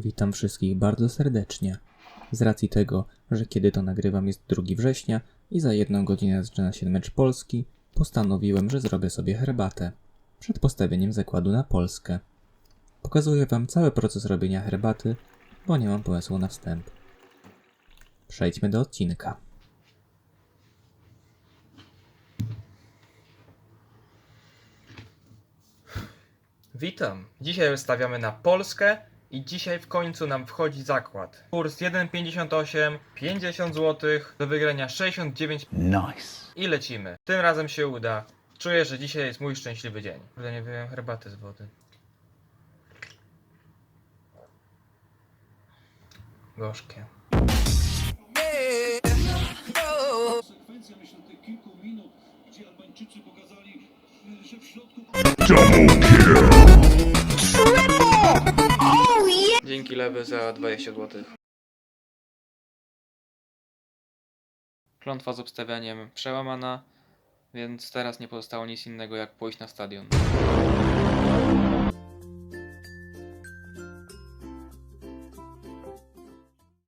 Witam wszystkich bardzo serdecznie. Z racji tego, że kiedy to nagrywam jest 2 września i za jedną godzinę zaczyna się mecz Polski, postanowiłem, że zrobię sobie herbatę. Przed postawieniem zakładu na Polskę. Pokazuję wam cały proces robienia herbaty, bo nie mam pomysłu na wstęp. Przejdźmy do odcinka. Witam. Dzisiaj wystawiamy na Polskę i dzisiaj w końcu nam wchodzi zakład. Kurs 1,58, 50 zł, do wygrania 69 Nice. i lecimy. Tym razem się uda. Czuję, że dzisiaj jest mój szczęśliwy dzień. Kurde, nie wyjąłem herbaty z wody. Gorzkie. Sekwencja myślę tych kilku minut, gdzie Albańczycy pokazali, że w środku Lewy za 20 zł. Klątwa z obstawianiem przełamana, więc teraz nie pozostało nic innego jak pójść na stadion.